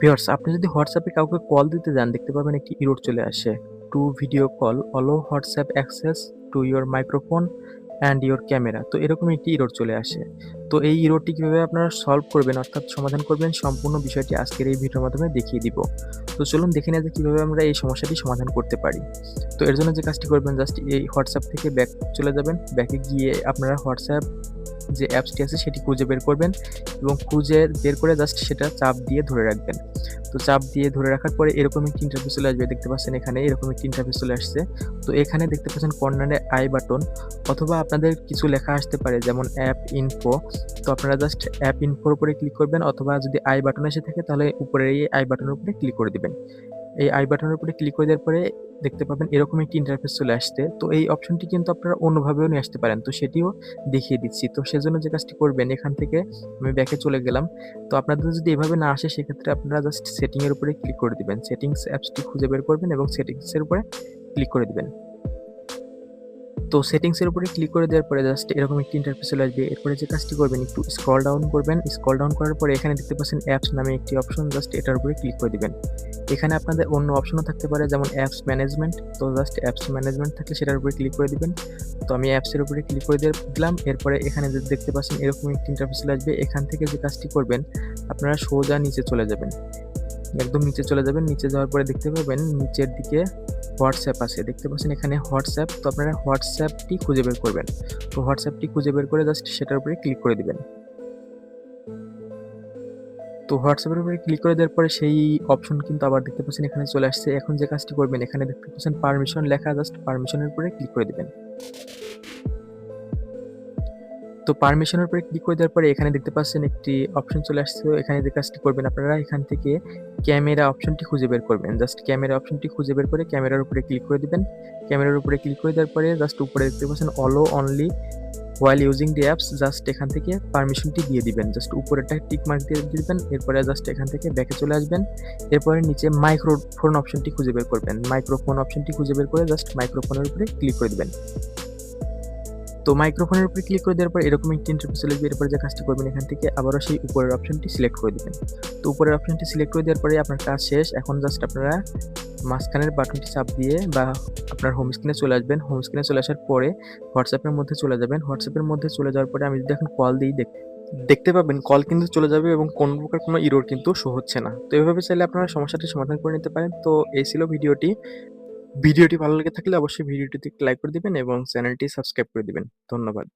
Viewers, আপনি যদি হোয়াটসঅ্যাপে কাউকে কল দিতে যান, দেখতে পাবেন একটি ইরোড চলে আসে। To video call allow WhatsApp access to your microphone and your camera তো এরকম একটি ইরোড চলে আসে। তো এই ইরোডটি কীভাবে আপনারা সলভ করবেন, অর্থাৎ সমাধান করবেন, সম্পূর্ণ বিষয়টি আজকের এই ভিডিওর মাধ্যমে দেখিয়ে দিব। তো চলুন দেখে নেওয়া যে কীভাবে আমরা এই সমস্যাটি সমাধান করতে পারি। তো এর জন্য যে কাজটি করবেন, জাস্ট এই হোয়াটসঅ্যাপ থেকে ব্যাক চলে যাবেন। ব্যাকে গিয়ে আপনারা হোয়াটসঅ্যাপ যে অ্যাপসটি আছে সেটি খুঁজে বের করবেন এবং খুঁজে বের করে জাস্ট সেটা চাপ দিয়ে ধরে রাখবেন। তো চাপ দিয়ে ধরে রাখার পরে এরকম একটি ইন্টারফেস চলে আসবে, দেখতে পাচ্ছেন এখানে এরকম একটি ইন্টারফেস চলে আসছে। তো এখানে দেখতে পাচ্ছেন কর্নারে আই বাটন অথবা আপনাদের কিছু লেখা আসতে পারে যেমন অ্যাপ ইনফো। তো আপনারা জাস্ট অ্যাপ ইনফোর উপরে ক্লিক করবেন অথবা যদি আই বাটন এসে থাকে তাহলে উপরে এই আই বাটনের উপরে ক্লিক করে দিবেন। এই আই বাটনের উপরে ক্লিক করে দেওয়ার পরে দেখতে পাবেন এরকম একটি ইন্টারফেস চলে আসতে তো এই অপশনটি কিন্তু আপনারা অন্যভাবেও নিয়ে আসতে পারেন। তো সেটিও দেখিয়ে দিচ্ছি। তো সেজন্য যে কাজটি করবেন, এখান থেকে আমি ব্যাকে চলে গেলাম। তো আপনাদের যদি এভাবে না আসে, সেক্ষেত্রে আপনারা জাস্ট সেটিংয়ের উপরে ক্লিক করে দেবেন। সেটিংস অ্যাপসটি খুঁজে বের করবেন এবং সেটিংসের উপরে ক্লিক করে দিবেন। তো সেটিংসের উপরে ক্লিক করে দেওয়ার পরে জাস্ট এরকম একটি ইন্টারফেস চলে আসবে। এরপরে যে কাজটি করবেন, একটু স্ক্রল ডাউন করবেন। স্ক্রল ডাউন করার পরে এখানে দেখতে পাচ্ছেন অ্যাপস নামে একটি অপশন জাস্ট এটার উপরে ক্লিক করে দেবেন। এখানে আপনাদের অন্য অপশনও থাকতে পারে, যেমন অ্যাপস ম্যানেজমেন্ট তো জাস্ট অ্যাপস ম্যানেজমেন্ট থাকলে সেটার উপরে ক্লিক করে দিবেন। তো আমি অ্যাপসের উপরে ক্লিক করে দিলাম। এরপরে এখানে যে দেখতে পাচ্ছেন এরকম একটি ইন্টারফেস আসবে। এখান থেকে যে কাজটি করবেন, আপনারা সোজা নিচে চলে যাবেন। একদম নিচে চলে যাবেন। নিচে যাওয়ার পরে দেখতে পাবেন নিচের দিকে হোয়াটসঅ্যাপ আছে। দেখতে পাচ্ছেন এখানে হোয়াটসঅ্যাপ। তো আপনারা হোয়াটসঅ্যাপটি খুঁজে বের করবেন। তো হোয়াটসঅ্যাপটি খুঁজে বের করে জাস্ট সেটার উপরে ক্লিক করে দিবেন। তো হোয়াটসঅ্যাপের উপরে ক্লিক করে দেওয়ার পরে সেই অপশন কিন্তু আবার দেখতে পাচ্ছেন এখানে চলে আসছে। এখন যে কাজটি করবেন, এখানে দেখতে পাচ্ছেন পারমিশন লেখা, জাস্ট পারমিশনের উপরে ক্লিক করে দিবেন। তো পারমিশনের উপরে ক্লিক করে দেওয়ার পরে এখানে দেখতে পাচ্ছেন একটি অপশন চলে আসছে। এখানে যে কাজটি করবেন আপনারা, এখান থেকে ক্যামেরা অপশনটি খুঁজে বের করবেন। জাস্ট ক্যামেরা অপশনটি খুঁজে বের করে ক্যামেরার উপরে ক্লিক করে দিবেন। ক্যামেরার উপরে ক্লিক করে দেওয়ার পরে জাস্ট উপরে দেখতে পাচ্ছেন allow only while using the apps just এখান থেকে পারমিশনটি দিয়ে দিবেন। জাস্ট উপরেটা টিক মার্ক দিয়ে দিবেন, এরপরে জাস্ট এখান থেকে ব্যাকে চলে আসবেন। এরপরে নিচে মাইক্রোফোন অপশনটি খুঁজে বের করবেন। মাইক্রোফোন অপশনটি খুঁজে বের করে জাস্ট মাইক্রোফোনের উপরে ক্লিক করে দিবেন। তো মাইক্রোফোনের উপরে ক্লিক করে দেওয়ার পর এরকম একটি ইন্টারফেস চলে এরপরে যে কাজটি করবেন, এখান থেকে আবারও সেই উপরের অপশনটি সিলেক্ট করে দেবেন। তো উপরের অপশনটি সিলেক্ট করে দেওয়ার পরে আপনার কাজ শেষ। এখন জাস্ট আপনারা মাঝখানের বাটনটি চাপ দিয়ে বা আপনার হোম স্ক্রিনে চলে আসবেন। হোম স্ক্রিনে চলে আসার পরে হোয়াটসঅ্যাপের মধ্যে চলে যাবেন। হোয়াটসঅ্যাপের মধ্যে চলে যাওয়ার পরে আমি যদি এখন কল দিই, দেখ, দেখতে পাবেন কল কিন্তু চলে যাবে এবং কোনো প্রকার কোনো ইরোর কিন্তু শো হচ্ছে না। তো এভাবে চাইলে আপনারা সমস্যাটি সমাধান করে নিতে পারেন। তো এই ছিল ভিডিওটি। ভিডিওটি ভালো লেগে থাকলে অবশ্যই ভিডিওটিতে লাইক করে দিবেন এবং চ্যানেলটি সাবস্ক্রাইব করে দিবেন। ধন্যবাদ।